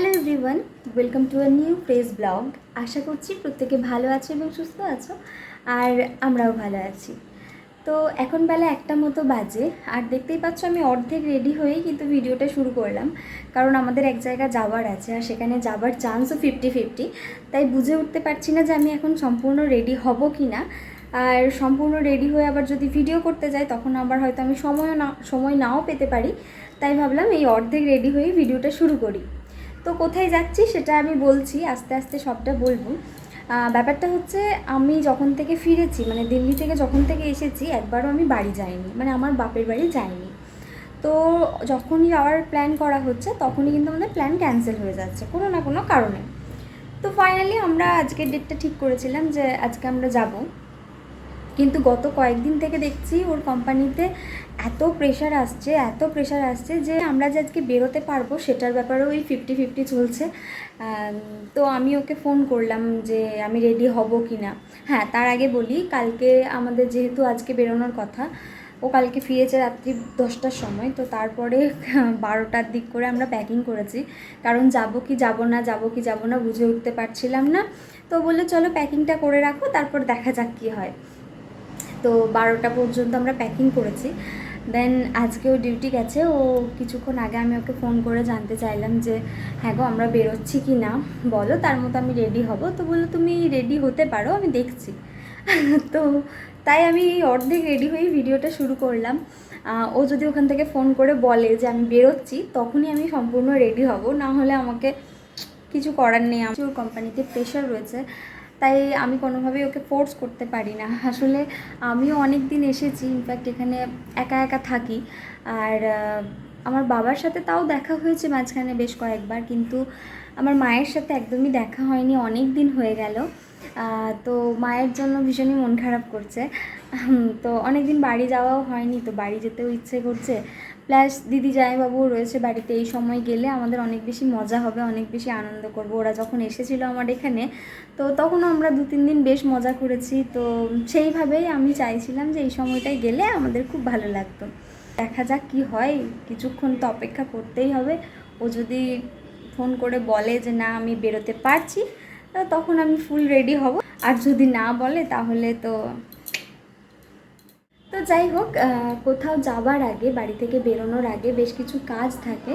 Hello everyone welcome to a new phrase blog আশা করছি প্রত্যেকে ভালো আছো এবং সুস্থ আছো, আর আমরাও ভালো আছি। তো এখন বেলা একটা মতো বাজে, আর দেখতেই পাচ্ছ আমি অর্ধেক রেডি হয়েই কিন্তু ভিডিওটা শুরু করলাম, কারণ আমাদের এক জায়গা যাওয়ার আছে, আর সেখানে যাওয়ার চান্সও ফিফটি ফিফটি তাই বুঝে উঠতে পারছি না যে আমি এখন সম্পূর্ণ রেডি হব কি না আর সম্পূর্ণ রেডি হয়ে আবার যদি ভিডিও করতে যাই, তখন আবার হয়তো আমি সময়ও না, সময় নাও পেতে পারি। তাই ভাবলাম এই অর্ধেক রেডি হয়ে ভিডিওটা শুরু করি। তো কোথায় যাচ্ছি সেটা আমি বলছি, আস্তে আস্তে সবটা বলব। ব্যাপারটা হচ্ছে আমি যখন থেকে ফিরেছি মানে দিল্লি থেকে যখন থেকে এসেছি, একবারও আমি বাড়ি যাইনি মানে আমার বাপের বাড়ি যাইনি। তো যখনই যাওয়ার প্ল্যান করা হচ্ছে, তখনই কিন্তু আমাদের প্ল্যান ক্যান্সেল হয়ে যাচ্ছে, কোনো না কোনো কারণে। তো ফাইনালি আমরা আজকের ডেটটা ঠিক করেছিলাম যে আজকে আমরা যাব। কিন্তু গত কয়েকদিন থেকে দেখছি ওর কোম্পানিতে এত প্রেশার আসছে, এত প্রেশার আসছে যে আমরা যে আজকে বেরোতে পারব সেটার ব্যাপারেও ওই ফিফটি ফিফটি চলছে তো আমি ওকে ফোন করলাম যে আমি রেডি হব কি না হ্যাঁ তার আগে বলি, কালকে আমাদের যেহেতু আজকে বেরোনোর কথা, ও কালকে ফিরেছে রাত্রি দশটার সময়, তো তারপরে বারোটার দিক করে আমরা প্যাকিং করেছি। কারণ যাব কি যাব না, যাব কি যাব না বুঝে উঠতে পারছিলাম না। তো বলল, চলো প্যাকিংটা করে রাখো, তারপর দেখা যাক কী হয়। তো বারোটা পর্যন্ত আমরা প্যাকিং করেছি। দেন আজকেও ডিউটি গেছে, ও কিছুক্ষণ আগে আমি ওকে ফোন করে জানতে চাইলাম যে হ্যাঁ গো, আমরা বেরোচ্ছি কি না? বলো, তার মতো আমি রেডি হব। তো বলল, তুমি রেডি হতে পারো, আমি দেখছি। তো তাই আমি অর্ধেক রেডি হয়েই ভিডিওটা শুরু করলাম। ও যদি ওখান থেকে ফোন করে বলে যে, আমি বেরোচ্ছি, তখনই আমি সম্পূর্ণ রেডি হব। না হলে আমাকে কিছু করার নেই। আমার কোম্পানিতে প্রেশার রয়েছে। তাই আমি কোনোভাবেই ওকে ফোর্স করতে পারি না। আসলে আমিও অনেক দিন এসেছি ইনফ্যাক্ট এখানে একা একা থাকি। আর আমার বাবার সাথে তাও দেখা হয়েছে মাঝখানে বেশ কয়েকবার, কিন্তু আমার মায়ের সাথে একদমই দেখা হয়নি অনেক দিন হয়ে গেল। তো মায়ের জন্য ভীষণই মন খারাপ করছে। তো অনেক দিন বাড়ি যাওয়াও হয়নি, তো বাড়ি যেতেও ইচ্ছে করছে। প্লাস দিদি জামাইবাবুও রয়েছে বাড়িতে, এই সময় গেলে আমাদের অনেক বেশি মজা হবে, অনেক বেশি আনন্দ করব। ওরা যখন এসেছিল আমার এখানে, তো তখনও আমরা দু তিন দিন বেশ মজা করেছি। তো সেইভাবেই আমি চাইছিলাম যে এই সময়টায় গেলে আমাদের খুব ভালো লাগতো। দেখা যাক কি হয়, কিছুক্ষণ তো অপেক্ষা করতেই হবে। ও যদি ফোন করে বলে যে না, আমি বেরোতে পারছি তখন আমি ফুল রেডি হব। আর যদি না বলে তাহলে তো তো যাই হোক কোথাও যাবার আগে, বাড়ি থেকে বেরোনোর আগে বেশ কিছু কাজ থাকে।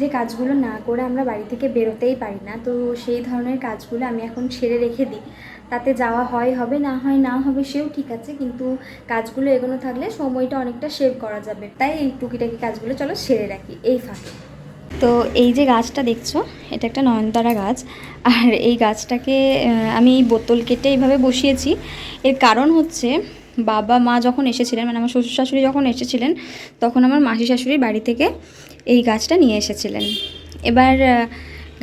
যে কাজগুলো না করে আমরা বাড়ি থেকে বেরোতেই পারি না। তো সেই ধরনের কাজগুলো আমি এখন সেরে রেখে দিই। তাতে যাওয়া হয় হবে, না হয় না হবে সেও ঠিক আছে। কিন্তু কাজগুলো এগোনো থাকলে সময়টা অনেকটা সেভ করা যাবে। তাই এই টুকিটাকি কাজগুলো চলো সেরে রাখি। এই ফাঁকে। তো এই যে গাছটা দেখছ, এটা একটা নয়নতারা গাছ। আর এই গাছটাকে আমি বোতল কেটে এইভাবে বসিয়েছি। এর কারণ হচ্ছে, বাবা মা যখন এসেছিলেন মানে আমার শ্বশুর শাশুড়ি যখন এসেছিলেন, তখন আমার মাসি শাশুড়ির বাড়ি থেকে এই গাছটা নিয়ে এসেছিলেন। এবার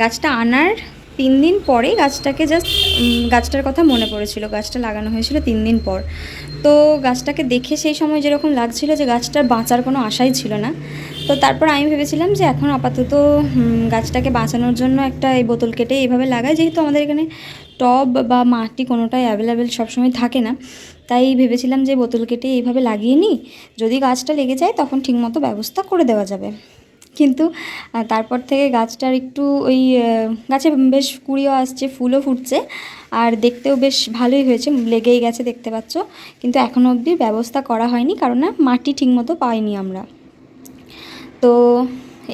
গাছটা আনার তিন দিন পরে গাছটাকে জাস্ট গাছটার কথা মনে পড়েছিল, গাছটা লাগানো হয়েছিল তিন দিন পর। তো গাছটাকে দেখে সেই সময় যেরকম লাগছিল যে গাছটার বাঁচার কোনো আশাই ছিল না। তো তারপর আমি ভেবেছিলাম যে এখন আপাতত গাছটাকে বাঁচানোর জন্য একটা এই বোতল কেটে এইভাবে লাগাই। যেহেতু আমাদের এখানে টব বা মাটি কোনোটাই অ্যাভেলেবেল সবসময় থাকে না, তাই ভেবেছিলাম যে বোতল কেটে এইভাবে লাগিয়ে নিই। যদি গাছটা লেগে যায় তখন ঠিকমতো ব্যবস্থা করে দেওয়া যাবে। কিন্তু তারপর থেকে গাছটার একটু ওই গাছে বেশ কুড়িও আসছে, ফুলও ফুটছে, আর দেখতেও বেশ ভালোই হয়েছে, লেগেই গেছে দেখতে পাচ্ছ। কিন্তু এখনও অবধি ব্যবস্থা করা হয়নি, কারণ না মাটি ঠিকমতো পাইনি আমরা। তো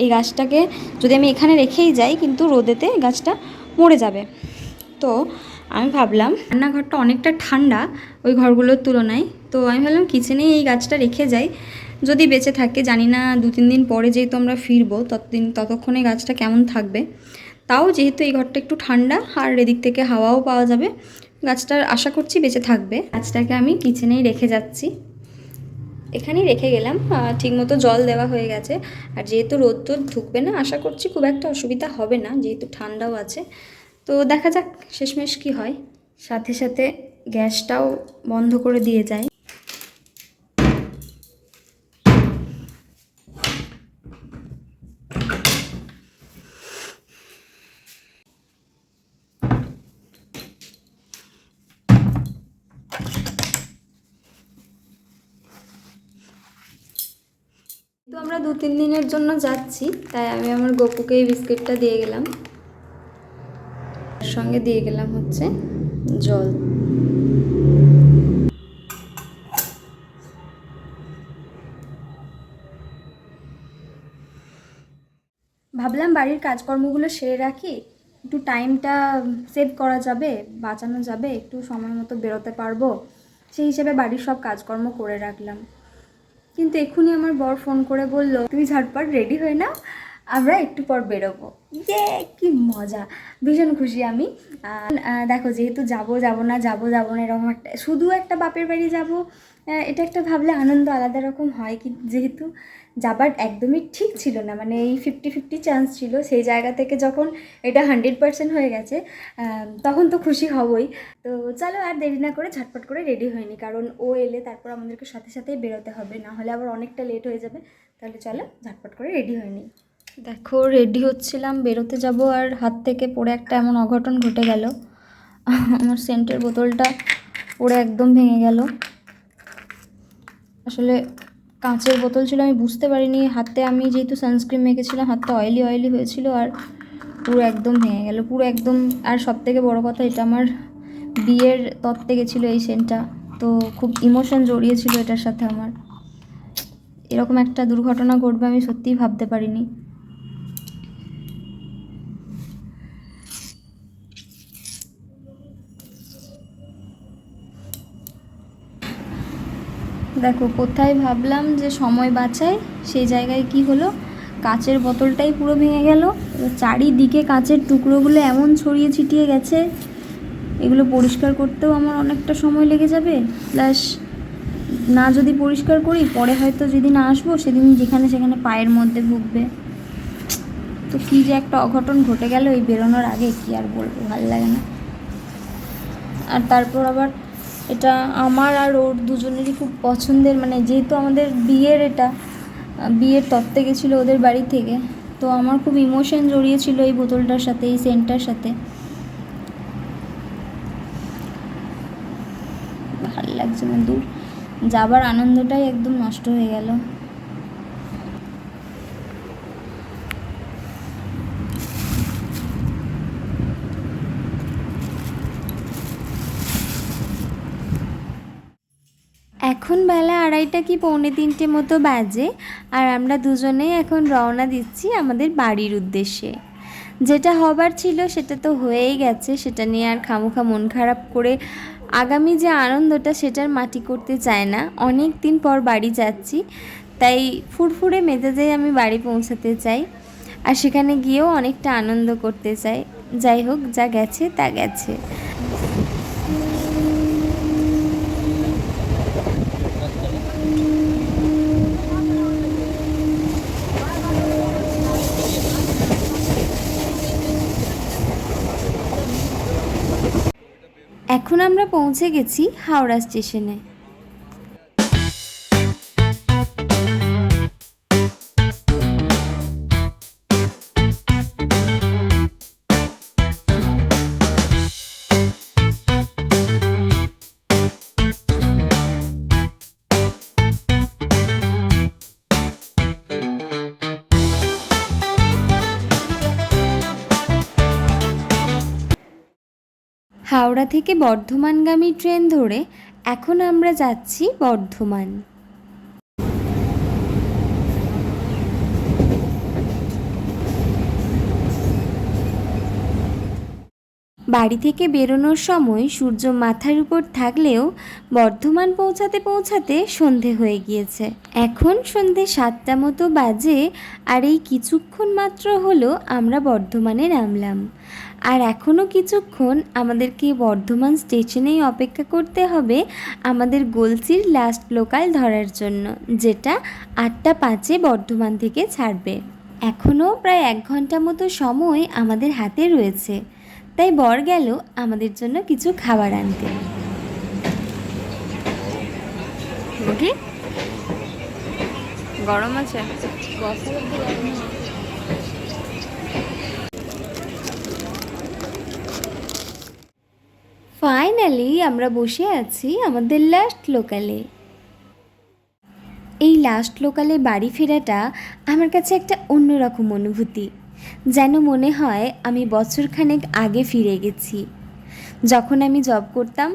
এই গাছটাকে যদি আমি এখানে রেখেই যাই, কিন্তু রোদেতে গাছটা মরে যাবে। তো আমি ভাবলাম, রান্নাঘরটা অনেকটা ঠান্ডা ওই ঘরগুলোর তুলনায়। তো আমি ভাবলাম কিচেনেই এই গাছটা রেখে যাই। যদি বেঁচে থাকে, জানি না দু তিন দিন পরে যেহেতু আমরা ফিরবো, ততদিন ততক্ষণে গাছটা কেমন থাকবে। তাও যেহেতু এই ঘরটা একটু ঠান্ডা, আর এদিক থেকে হাওয়াও পাওয়া যাবে, গাছটার আশা করছি বেঁচে থাকবে। গাছটাকে আমি কিচেনেই রেখে যাচ্ছি। এখানেই রেখে গেলাম ঠিকমতো জল দেওয়া হয়ে গেছে। আর যেহেতু রোদ টোদ ঢুকবে না, আশা করছি খুব একটা অসুবিধা হবে না, যেহেতু ঠান্ডাও আছে। তো দেখা যাক শেষমেশ কি হয়। সাথে সাথে গ্যাসটাও বন্ধ করে দিয়ে যায়। তো আমরা দু, তিন দিনের জন্য যাচ্ছি, তাই আমি আমার গপুকে এই বিস্কিটটা দিয়ে গেলাম। তার সঙ্গে দিয়ে গেলাম হচ্ছে জল। ভাবলাম বাড়ির কাজকর্মগুলো সেরে রাখি, একটু টাইমটা সেভ করা যাবে, বাঁচানো যাবে, একটু সময় মতো বেরোতে পারব। সেই হিসেবে বাড়ির সব কাজকর্ম করে রাখলাম। কিন্তু এক্ষুনি আমার বর ফোন করে বলল, তুমি ঝটপট রেডি হয়ে নাও, আমরা একটু পর বেরোবো। যে কি মজা, ভীষণ খুশি আমি। দেখো, যেহেতু যাব যাব না, যাব, যাব না, এরকম একটা, শুধু একটা বাপের বাড়ি যাব এটা একটা ভাবলে আনন্দ আলাদা রকম হয়, কি, যেহেতু যাবার একদমই ঠিক ছিল না। মানে এই ফিফটি ফিফটি চান্স ছিল। সেই জায়গা থেকে যখন এটা হান্ড্রেড পার্সেন্ট হয়ে গেছে তখন তো খুশি হবই। তো চলো আর দেরি না করে ঝটপট করে রেডি হয়নি কারণ ও এলে তারপর আমাদেরকে সাথে সাথেই বেরোতে হবে। না হলে আবার অনেকটা লেট হয়ে যাবে। তাহলে চলো ঝটপট করে রেডি হয়নি দেখো রেডি হচ্ছিলাম। বেরোতে যাব আর হাত থেকে পড়ে একটা এমন অঘটন ঘটে গেল। আমার সেন্টের বোতলটা পড়ে একদম ভেঙে গেল। আসলে কাঁচের বোতল ছিল, আমি বুঝতে পারিনি। হাতে আমি যেহেতু সানস্ক্রিন মেখেছিলাম, হাতটা অয়েলি অয়েলি হয়েছিল আর পুরো একদম ভেঙে গেল। পুরো একদম, আর সব থেকে বড়ো কথা এটা আমার বিয়ের তত্ত্বে গেছিল এই সেন্টটা তো খুব ইমোশন জড়িয়েছিল এটার সাথে আমার। এরকম একটা দুর্ঘটনা ঘটবে আমি সত্যিই ভাবতে পারিনি। দেখো, কোথায় ভাবলাম যে সময় বাঁচায়, সেই জায়গায় কি হলো? কাচের বোতলটাই পুরো ভেঙে গেল। চারিদিকে কাচের টুকরোগুলো এমন ছড়িয়ে ছিটিয়ে গেছে। এগুলো পরিষ্কার করতেও আমার অনেকটা সময় লেগে যাবে। প্লাস না যদি পরিষ্কার করি, পরে হয়তো যেদিন আসব সেদিন যেখানে সেখানে পায়ের মধ্যে ভুগবে। তো কী যে একটা অঘটন ঘটে গেল, এই বেরোনোর আগে কি আর বলব, ভালো লাগে না। আর তারপর আবার এটা আমার আর ওর দুজনেরই খুব পছন্দের মানে যেহেতু আমাদের বিয়ের এটা বিয়ের তত্ত্বে গেছিল ওদের বাড়ি থেকে, তো আমার খুব ইমোশন জড়িয়েছিল এই বোতলটার সাথে, এই সেন্টটার সাথে। ভালো লাগছে না, দূর যাবার আনন্দটাই একদম নষ্ট হয়ে গেল। এখন বেলা আড়াইটা কি পৌনে তিনটে মতো বাজে, আর আমরা দুজনেই এখন রওনা দিচ্ছি আমাদের বাড়ির উদ্দেশ্যে। যেটা হবার ছিল সেটা তো হয়েই গেছে, সেটা নিয়ে আর খামোখা মন খারাপ করে আগামী যে আনন্দটা সেটার মাটি করতে চায় না। অনেক দিন পর বাড়ি যাচ্ছি, তাই ফুরফুরে মেজাজেই আমি বাড়ি পৌঁছাতে চাই, আর সেখানে গিয়েও অনেকটা আনন্দ করতে চাই। যাই হোক, যা গেছে তা গেছে। এখন আমরা পৌঁছে গেছি হাওড়া স্টেশনে। হাওড়া থেকে বর্ধমানগামী ট্রেন ধরে এখন আমরা যাচ্ছি বর্ধমান। বাড়ি থেকে বেরোনোর সময় সূর্য মাথার উপর থাকলেও বর্ধমান পৌঁছাতে পৌঁছাতে সন্ধে হয়ে গিয়েছে। এখন সন্ধে সাতটা মতো বাজে আর এই কিছুক্ষণ মাত্র হলো আমরা বর্ধমানে নামলাম। আর এখনও কিছুক্ষণ আমাদেরকে বর্ধমান স্টেশনেই অপেক্ষা করতে হবে আমাদের গলসির লাস্ট লোকাল ধরার জন্য, যেটা আটটা পাঁচে বর্ধমান থেকে ছাড়বে। এখনও প্রায় এক ঘণ্টা মতো সময় আমাদের হাতে রয়েছে, তাই বর গেল আমাদের জন্য কিছু খাবার আনতে। গরম আছে? ফাইনালি আমরা বসে আছি আমাদের লাস্ট লোকালে এই লাস্ট লোকালে বাড়ি ফেরাটা আমার কাছে একটা অন্যরকম অনুভূতি, যেন মনে হয় আমি বছরখানেক আগে ফিরে গেছি। যখন আমি জব করতাম,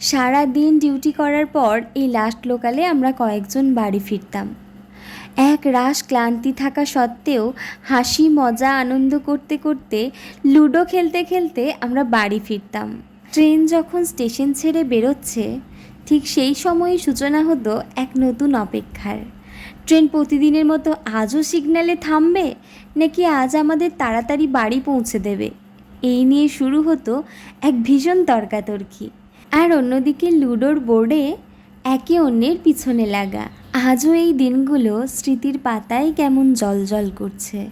সারা দিন ডিউটি করার পর এই লাস্ট লোকালে আমরা কয়েকজন বাড়ি ফিরতাম। এক রাশ ক্লান্তি থাকা সত্ত্বেও, হাসি, মজা, আনন্দ করতে করতে, লুডো খেলতে খেলতে আমরা বাড়ি ফিরতাম। ট্রেন যখন স্টেশন ছেড়ে বেরোচ্ছে, ঠিক সেই সময়ই সূচনা হতো এক নতুন অপেক্ষার। ট্রেন প্রতিদিনের মতো আজও সিগন্যালে থামবে, নাকি আজ আমাদের তাড়াতাড়ি বাড়ি পৌঁছে দেবে? এই নিয়ে শুরু হতো এক ভীষণ তর্কাতর্কি। আর অন্যদিকে লুডোর বোর্ডে একে অন্যের পিছনে লাগা। আজও এই দিনগুলো স্মৃতির পাতায় কেমন জল করছে।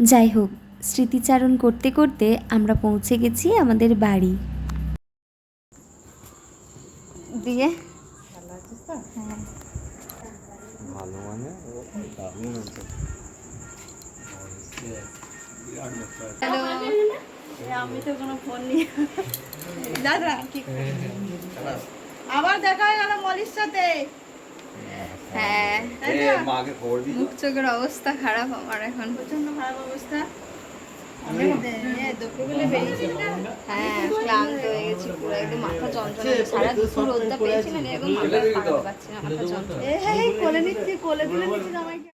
যাই হোক, স্মৃতিচারণ করতে করতে আমরা পৌঁছে গেছি আমাদের বাড়ি। দিয়ে। ভালো মানে আমি তো কোনো ফোন নিয়ে দাদা কি আবার দেখা হয়ে গেল মলির সাথে। হ্যাঁ মুখ চোখের অবস্থা খারাপ আমার এখন। প্রচণ্ড খারাপ অবস্থা। হ্যাঁ ক্লান্ত হয়ে গেছি পুরো একদম মাথা যন্ত্রণা সারা দুপুর রোদটা পেয়েছি না একদম মাথা পাচ্ছি না মাথা যন্ত্রণা। হ্যাঁ হ্যাঁ, কোলে নিচ্ছি কোলে তুলে নিচ্ছি আমাকে